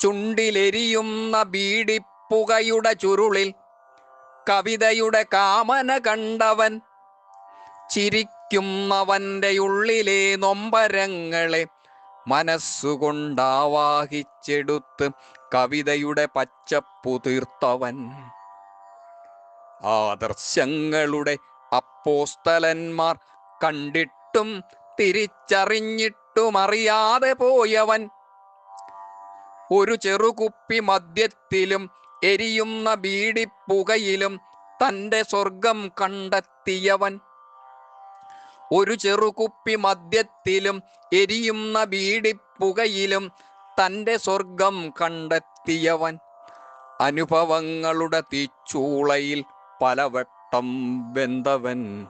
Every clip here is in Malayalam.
ചുണ്ടിലെരിയുന്ന ബീഡിപ്പുകയുടെ ചുരുളിൽ കവിതയുടെ കാമന കണ്ടവൻ ചിരിക്കുന്നവന്റെ ഉള്ളിലെ നൊമ്പരങ്ങളെ മനസ്സുകൊണ്ടാവാഹിച്ചെടുത്ത് കവിതയുടെ പച്ചപ്പു തീർത്തവൻ ആദർശങ്ങളുടെ അപ്പോസ്തലന്മാർ കണ്ടിട്ടും തിരിച്ചറിഞ്ഞിട്ടുമറിയാതെ പോയവൻ ഒരു ചെറുകുപ്പി മദ്യത്തിലും എരിയുന്ന ബീഡിപ്പുകയിലും തന്റെ സ്വർഗം കണ്ടെത്തിയവൻ. ഒരു ചെറുകുപ്പി മദ്യത്തിലും എരിയുന്ന ബീഡിപ്പുകയിലും തന്റെ സ്വർഗം കണ്ടെത്തിയവൻ. അനുഭവങ്ങളുടെ തീച്ചൂളയിൽ പലവട്ടം വെന്തവൻ.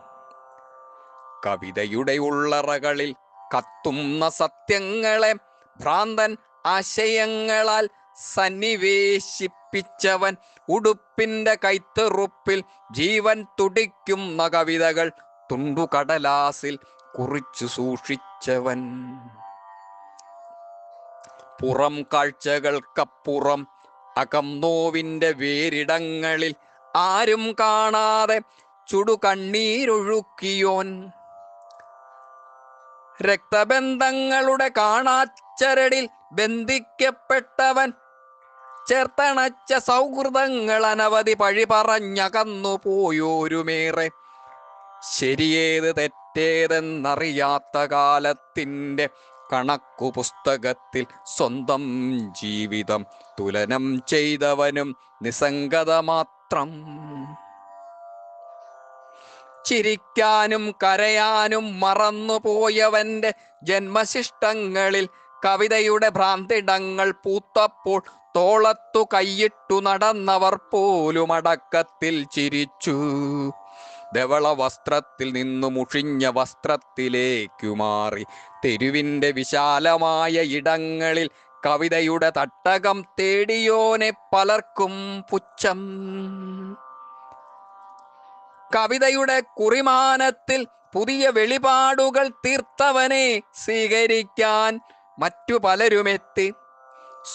കവിതയുടെ ഉള്ളറകളിൽ കത്തുന്ന സത്യങ്ങളെ ഭ്രാന്തൻ ആശയങ്ങളാൽ സന്നിവേശിപ്പിച്ചവൻ ഉടുപ്പിന്റെ കൈത്തെറുപ്പിൽ ജീവൻ തുടിക്കുന്ന കവിതകൾ തുണ്ടുകടലാസിൽ കുറിച്ചു സൂക്ഷിച്ചവൻ. പുറം കാഴ്ചകൾക്കപ്പുറം അകം നോവിന്റെ വേരിടങ്ങളിൽ ആരും കാണാതെ ചുടുകണ്ണീരൊഴുക്കിയോൻ. രക്തബന്ധങ്ങളുടെ കാണാച്ചരടിൽ ബന്ധിക്കപ്പെട്ടവൻ ചേർത്തണച്ച സൗഹൃദങ്ങൾ അനവധി പഴി പറഞ്ഞകന്നു പോയോരുമേറെ. ശരിയേത് തെറ്റേതെന്നറിയാത്ത കാലത്തിന്റെ കണക്കു പുസ്തകത്തിൽ സ്വന്തം ജീവിതം തുലനം ചെയ്തവനും നിസ്സംഗത മാത്രം ചിരിക്കാനും കരയാനും മറന്നുപോയവന്റെ ജന്മശിഷ്ടങ്ങളിൽ കവിതയുടെ ഭ്രാന്തിടങ്ങൾ പൂത്തപ്പോൾ തോളത്തു കൈയിട്ടു നടന്നവർ പോലും അടക്കത്തിൽ ചിരിച്ചു. ധവള വസ്ത്രത്തിൽ നിന്നു മുഷിഞ്ഞ വസ്ത്രത്തിലേക്കു മാറി. തെരുവിന്റെ വിശാലമായ ഇടങ്ങളിൽ കവിതയുടെ തട്ടകം തേടിയോനെ പലർക്കും പുച്ഛം. കവിതയുടെ കുറിമാനത്തിൽ പുതിയ വെളിപാടുകൾ തീർത്തവനെ സ്വീകരിക്കാൻ മറ്റു പലരുമെത്തി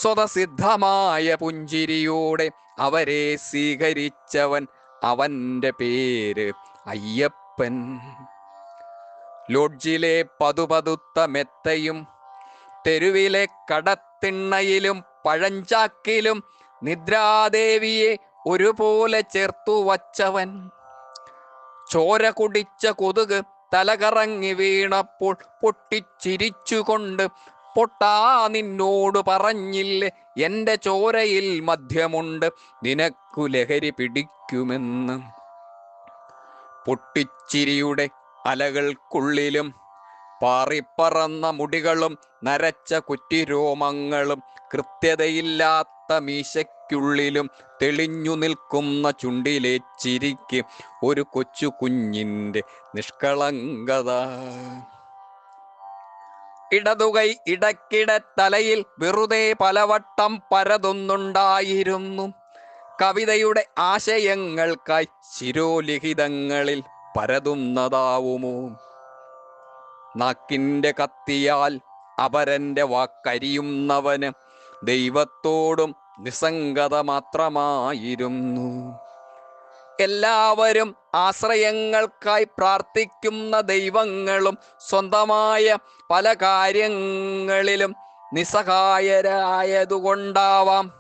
സ്വതസിദ്ധമായ പുഞ്ചിരിയോടെ അവരെ സ്വീകരിച്ചവൻ അവന്റെ പേര് അയ്യപ്പൻ. ലോഡ്ജിലെ പതുപതുത്ത മെത്തയും തെരുവിലെ കടത്തിണ്ണയിലും പഴഞ്ചാക്കിലും നിദ്രാദേവിയെ ഒരുപോലെ ചേർത്തു വച്ചവൻ. ചോര കുടിച്ച കൊതുക് തലകറങ്ങി വീണപ്പോൾ പൊട്ടിച്ചിരിച്ചുകൊണ്ട് പൊട്ടാ നിന്നോട് പറഞ്ഞില്ലേ? എന്റെ ചോരയിൽ മദ്യമുണ്ട്. നിനക്കു ലഹരി പിടിക്കുമെന്ന്. പൊട്ടിച്ചിരിയുടെ അലകൾക്കുള്ളിലും പാറിപ്പറന്ന മുടികളും നരച്ച കുറ്റിരോമങ്ങളും കൃത്യതയില്ലാത്ത മീശയ്ക്കുള്ളിലും തെളിഞ്ഞു നിൽക്കുന്ന ചുണ്ടിലെ ചിരിക്ക് ഒരു കൊച്ചു കുഞ്ഞിന്റെ നിഷ്കളങ്കത. ഇടതുകൈ ഇടക്കിട തലയിൽ വെറുതെ പലവട്ടം പരതുന്നുണ്ടായിരുന്നു. കവിതയുടെ ആശയങ്ങൾക്കായി ശിരോലിഖിതങ്ങളിൽ പരതുന്നതാവുമോ? നാക്കിന്റെ കത്തിയാൽ അപരന്റെ വാക്കരിയുന്നവന് ദൈവത്തോടും നിസ്സംഗത മാത്രമായിരുന്നു. എല്ലാവരും ആശ്രയങ്ങൾക്കായി പ്രാർത്ഥിക്കുന്ന ദൈവങ്ങളും സ്വന്തമായ പല കാര്യങ്ങളിലും നിസ്സഹായരായതുകൊണ്ടാവാം.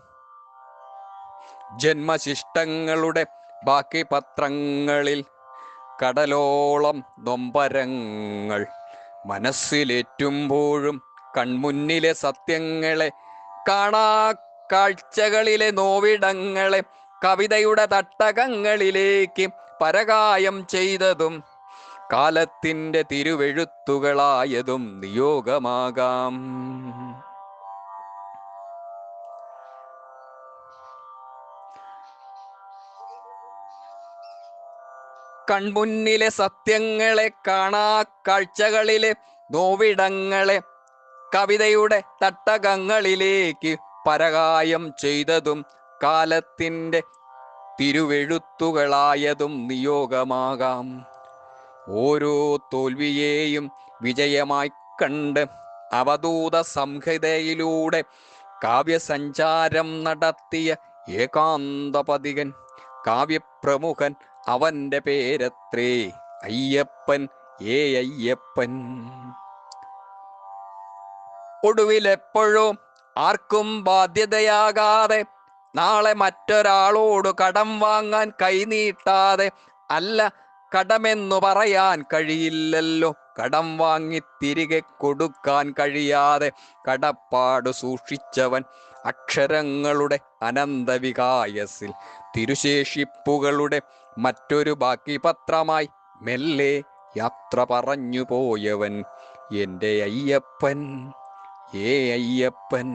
ജന്മശിഷ്ടങ്ങളുടെ ബാക്കി പത്രങ്ങളിൽ കടലോളം നൊമ്പരങ്ങൾ. മനസ്സിലേറ്റുമ്പോഴും കൺമുന്നിലെ സത്യങ്ങളെ കാണാ കാഴ്ചകളിലെ നോവിടങ്ങളെ കവിതയുടെ തട്ടകങ്ങളിലേക്ക് പരകായം ചെയ്തതും കാലത്തിന്റെ തിരുവെഴുത്തുകളായതും നിയോഗമാകാം. കൺമുന്നിലെ സത്യങ്ങളെ കാണാ കാഴ്ചകളിലെ നോവിടങ്ങളെ കവിതയുടെ തട്ടകങ്ങളിലേക്ക് പരകായം ചെയ്തതും കാലത്തിന്റെ തിരുവെഴുത്തുകളായതും നിയോഗമാകാം. ഓരോ തോൽവിയെയും വിജയമായി കണ്ട് അവധൂത സംഹിതയിലൂടെ കാവ്യസഞ്ചാരം നടത്തിയ ഏകാന്തപതികൻ കാവ്യപ്രമുഖൻ അവന്റെ പേരത്രേ അയ്യപ്പൻ ഏ അയ്യപ്പൻ. ഒടുവിലെപ്പോഴും ആർക്കും ബാധ്യതയാകാതെ നാളെ മറ്റൊരാളോട് കടം വാങ്ങാൻ കൈനീട്ടാതെ അല്ല കടമെന്നു പറയാൻ കഴിയില്ലല്ലോ. കടം വാങ്ങി തിരികെ കൊടുക്കാൻ കഴിയാതെ കടപ്പാട് സൂക്ഷിച്ചവൻ അക്ഷരങ്ങളുടെ അനന്തവികായസിൽ. തിരുശേഷിപ്പുകളുടെ മറ്റൊരു ബാക്കി പത്രമായി മെല്ലെ യാത്ര പറഞ്ഞു പോയവൻ എന്റെ അയ്യപ്പൻ ഏ അയ്യപ്പൻ